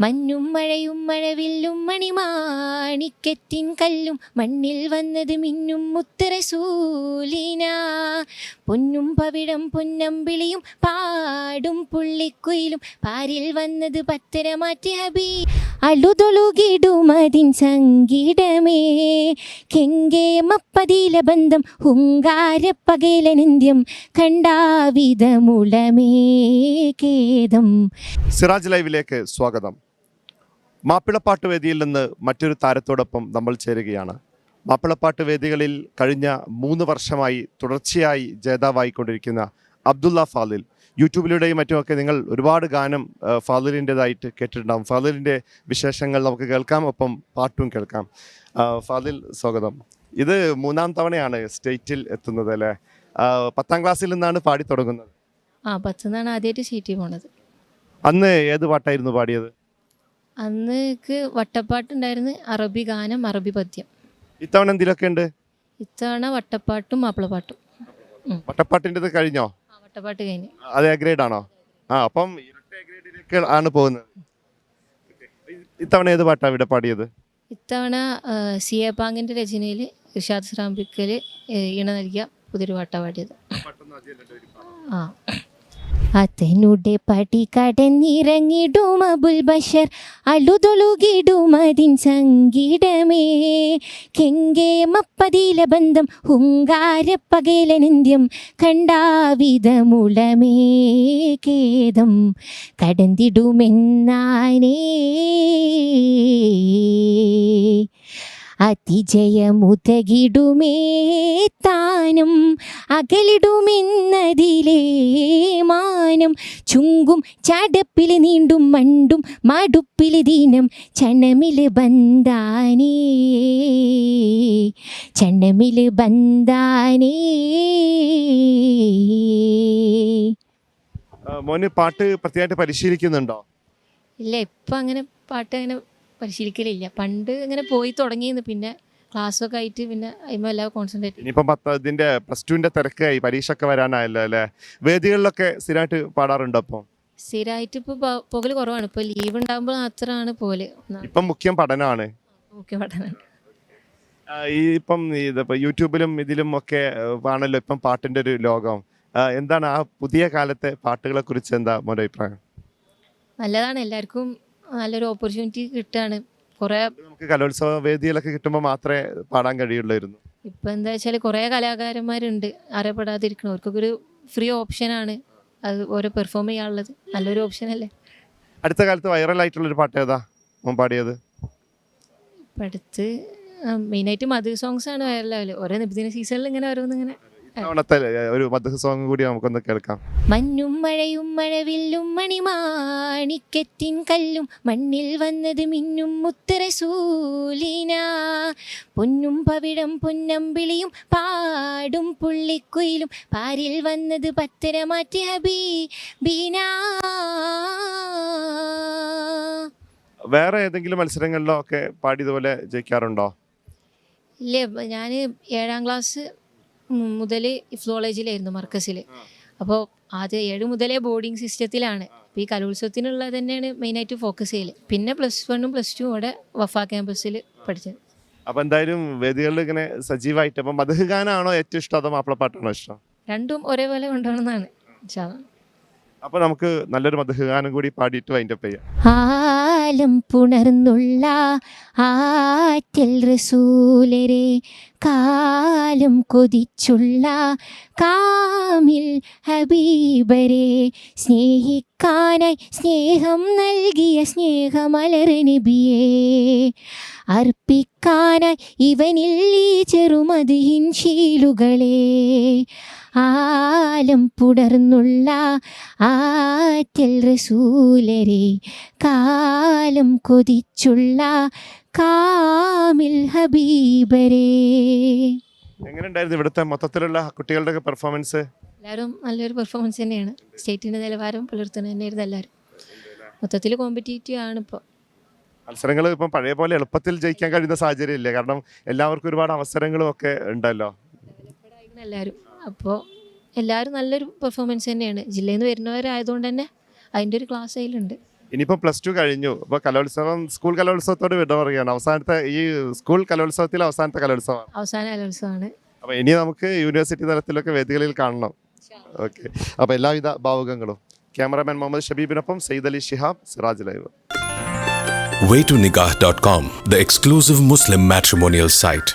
മഞ്ഞും മഴയും മഴവില്ലും മണിമാണിക്കത്തിൻ കല്ലും മണ്ണിൽ വന്നത് മിന്നും മുത്തരസൂലിന പൊന്നും പവിഴം പൊന്നമ്പിളിയും പാടും പുള്ളിക്കുയിലും പാരിൽ വന്നത് പത്തരമാറ്റി ഹബി. അളുതൊളുകിടുമതിൻ സംഗീതമേ. കെങ്കേമപ്പതില ബന്ധം ഹുങ്കാരപ്പകേലനിന്ദ്യം കണ്ടാവിധമുളമേ. ഖേദം സിറാജ് ലൈവിലേക്ക് സ്വാഗതം. മാപ്പിളപ്പാട്ട് വേദിയിൽ നിന്ന് മറ്റൊരു താരത്തോടൊപ്പം നമ്മൾ ചേരുകയാണ്. മാപ്പിളപ്പാട്ട് വേദികളിൽ കഴിഞ്ഞ മൂന്ന് വർഷമായി തുടർച്ചയായി ജേതാവായിക്കൊണ്ടിരിക്കുന്ന അബ്ദുള്ള ഫാദിൽ യൂട്യൂബിലൂടെയും മറ്റുമൊക്കെ നിങ്ങൾ ഒരുപാട് ഗാനം ഫാദിലിന്റെതായിട്ട് കേട്ടിട്ടുണ്ടാകും ഫാദിലിന്റെ വിശേഷങ്ങൾ നമുക്ക് കേൾക്കാം ഒപ്പം പാട്ടും കേൾക്കാം. ഫാദിൽ സ്വാഗതം. ഇത് മൂന്നാം തവണയാണ് സ്റ്റേറ്റിൽ എത്തുന്നത് അല്ലേ? പത്താം ക്ലാസ്സിൽ നിന്നാണ് പാടി തുടങ്ങുന്നത്. ആ പത്തുനിന്നാണ് ആദ്യമായിട്ട് സ്റ്റേറ്റിൽ പോണത്. അന്ന് ഏത് പാട്ടായിരുന്നു പാടിയത്? അന്നേക്ക് വട്ടപ്പാട്ടുണ്ടായിരുന്നു അറബി ഗാനം അറബി പദ്യം. ഇത്തവണ എന്തിലൊക്കെ ഉണ്ട്? ഇത്തവണ വട്ടപ്പാട്ടും മാപ്പിളപ്പാട്ടും. വട്ടപ്പാട്ടിന്റെത് കഴിഞ്ഞോ? ആ വട്ടപ്പാട്ട് കഴിഞ്ഞ്. അത് എ ഗ്രേഡ് ആണോ? ആ അപ്പം ഇരട്ട എ ഗ്രേഡിലേക്ക് ആണ് പോകുന്നത്. ഇത്തവണ ഏത് പാട്ടാണ് ഇവിടെ പാടിയത്? ഇത്തവണ ആ, സി എ പാങ്ങിന്റെ രചനയിൽ ഇർഷാദ് ശ്രാമ്പിക്കൽ ഇണ നൽകിയ പുതിയൊരു പാട്ടാണ് പാടിയത്. ആ. അതനുടെ പടി കടന്നിറങ്ങിടും അബുൽ ബഷർ. അളുതൊളുകിടുമതിൻ കെങ്കേ മപ്പതിയില ബന്ധം ഹുങ്കാര പകേലനന്ദ്യം കണ്ടാവിധമുളമേ. ഖേദം കടന്നിടുമെന്നാനേ. അതിജയമുതകിടുമേ താനും അകലിടുമെന്നതിലേ മാനം. ചുങ്കും ചടപ്പിൽ നീണ്ടും മണ്ടും മടുപ്പിൽ ദീനം ചണമിൽ ബന്ധാനേ. ചണമിൽ ബന്ധാനേ. മോന് പാട്ട് പ്രത്യേകമായിട്ട് പരിശീലിക്കുന്നുണ്ടോ? ഇല്ല ഇപ്പം അങ്ങനെ പാട്ട് അങ്ങനെ പരിശീലിക്കലില്ല. പണ്ട് ഇങ്ങനെ പോയി തുടങ്ങിയിരുന്നു പിന്നെ ക്ലാസ്സൊക്കെ ആയിട്ട് പിന്നെ അതിമ എല്ലാം കോൺസെൻട്രേറ്റ് ഇനിയിപ്പം പത്ത് ഇതിന്റെ പ്ലസ് ടുവിന്റെ തിരക്കായി പരീക്ഷ ഒക്കെ വരാനായല്ലോ അല്ലേ? വേദികളിലൊക്കെ സ്ഥിരമായിട്ട് പാടാറുണ്ടോ അപ്പം സ്ഥിരമായിട്ട് ഇപ്പോൾ പോകൽ കുറവാണ്. ഇപ്പോൾ ലീവ് ഉണ്ടാകുമ്പോൾ മാത്രമാണ് പോലെ ഇപ്പം മുഖ്യം പഠനമാണ് മുഖ്യ പഠനമാണ് ആ, ഈ ഇപ്പം ഇതിപ്പോ യൂട്യൂബിലും ഇതിലും ഒക്കെ ആണല്ലോ ഇപ്പം പാട്ടിന്റെ ഒരു ലോകം. ആ, എന്താണ് ആ പുതിയ കാലത്തെ പാട്ടുകളെ കുറിച്ച് എന്താ മോന്റെ അഭിപ്രായം? നല്ലതാണ്. എല്ലാവർക്കും നല്ലൊരു ഓപ്പർച്യൂണിറ്റി കിട്ടുകയാണ് കുറേ നമുക്ക് കലോത്സവ വേദിയിലൊക്കെ കിട്ടുമ്പോൾ മാത്രമേ പാടാൻ കഴിയുള്ളായിരുന്നു. ഇപ്പം എന്താ വെച്ചാൽ കുറേ കലാകാരന്മാരുണ്ട്. അറിയപ്പെടാതിരിക്കണം. അവർക്കൊക്കെ ഒരു ഫ്രീ ഓപ്ഷനാണ് അത് ഓരോ പെർഫോം ചെയ്യാനുള്ളത്. നല്ലൊരു ഓപ്ഷൻ അല്ലേ? അടുത്ത കാലത്ത് വൈറലായിട്ടുള്ളൊരു പാട്ട് ഏതാ? മോൻ പാടിയത്. ഇപ്പം അടുത്ത് മെയിനായിട്ട് മധു സോങ്സ് ആണ് വൈറലാവൽ. ഓരോ നിബിദിന സീസണിൽ ഇങ്ങനെ ഓരോന്നിങ്ങനെ ഇത്തവണത്തെ ഒരു മധു സോങ് കൂടി നമുക്കൊന്ന് കേൾക്കാം. മഞ്ഞും മഴയും മഴവില്ലും മണിമാണിക്കത്തിൻ കല്ലും മണ്ണിൽ വന്നത് മിന്നും മുത്തരസൂലിന പൊന്നും പവിടം പൊന്നമ്പിളിയും പാടും പുള്ളിക്കുയിലും പാരിൽ വന്നത് പത്തരമാറ്റി ഹബീ ബീന വേറെ ഏതെങ്കിലും മത്സരങ്ങളിലോ ഒക്കെ പാടിയതുപോലെ ജയിക്കാറുണ്ടോ? ഇല്ല ഞാൻ ഏഴാം ക്ലാസ് മുതൽ ഇഫ്ലോളജിലായിരുന്നു മർക്കസിൽ അപ്പോൾ ആദ്യം ഏഴ് മുതലേ ബോർഡിംഗ് സിസ്റ്റത്തിലാണ് അപ്പോൾ ഈ കലോത്സവത്തിനുള്ള തന്നെയാണ് മെയിനായിട്ട് ഫോക്കസ് ചെയ്യൽ പിന്നെ പ്ലസ് വണ്ണും പ്ലസ് ടു അവിടെ വഫ ക്യാമ്പസിൽ പഠിച്ചത്. അപ്പൊ എന്തായാലും വേദികളിൽ ഇങ്ങനെ സജീവായിട്ട് അപ്പൊ മധുഗാനാണോ ഏറ്റവും ഇഷ്ടം അതോ മാപ്പിളപ്പാട്ടാണോ ഇഷ്ടം? രണ്ടും ഒരേപോലെ കൊണ്ടുപോകണമെന്നാണ്. ഇൻഷാ അല്ലാ. അപ്പൊ നമുക്ക് നല്ലൊരു മധുഗാനം കൂടി പാടിയിട്ട് വൈൻഡപ്പ് ചെയ്യാം. ആലം പുണർന്നുള്ള ആറ്റൽ റസൂലരെ കാലം കൊതിച്ചുള്ള കാമിൽ ഹബീബരെ സ്നേഹിക്കാനായി സ്നേഹം നൽകിയ സ്നേഹമലർ നബിയേ അർപ്പിക്കാനായി ഇവനിൽ ഈ ശീലുകളെ ആലം പുടർന്നുള്ള ആറ്റൽ റസൂലരെ കാലം കൊതിച്ചുള്ള കാമിൽ ഹബീബരെ. എങ്ങനെ ഉണ്ടായിരുന്നു ഇവിടുത്തെ മൊത്തത്തിലുള്ള കുട്ടികളുടെ പെർഫോമൻസ് എല്ലാവരും നല്ലൊരു പെർഫോമൻസ് തന്നെയാണ്. സ്റ്റേറ്റിന്റെ നിലവാരം പുലർത്തുന്നത് തന്നെയായിരുന്നു എല്ലാവരും. മൊത്തത്തിൽ കോമ്പറ്റീറ്റീവ് ആണ് ഇപ്പോൾ മത്സരങ്ങൾ ഇപ്പം പഴയ പോലെ എളുപ്പത്തിൽ ജയിക്കാൻ കഴിയുന്ന സാഹചര്യം ഇല്ലേ കാരണം എല്ലാവർക്കും ഒരുപാട് അവസരങ്ങളും ഒക്കെ ഉണ്ടല്ലോ. എല്ലാവരും. അപ്പോൾ എല്ലാവരും നല്ലൊരു പെർഫോമൻസ് തന്നെയാണ്. ജില്ലയിൽ നിന്ന് വരുന്നവരായതുകൊണ്ട് തന്നെ അതിന്റെ ഒരു ക്ലാസ് അതിലുണ്ട് ഇനിയിപ്പോൾ പ്ലസ് ടു കഴിഞ്ഞു. അപ്പോൾ കലോത്സവം സ്കൂൾ കലോത്സവത്തോട് വിട പറയുകയാണ്. അവസാനത്തെ ഈ സ്കൂൾ കലോത്സവത്തിൽ അവസാനത്തെ കലോത്സവമാണ്. അവസാന കലോത്സവമാണ്. അപ്പോൾ ഇനി നമുക്ക് യൂണിവേഴ്സിറ്റി തലത്തിലൊക്കെ വേദികളിൽ കാണണം. ഓക്കെ അപ്പോൾ എല്ലാവിധ ഭാവുകങ്ങളും. Cameraman Muhammad ഷബീബിനൊപ്പം Syed Ali Shihab Siraj live. Way to nikah.com the exclusive Muslim matrimonial site.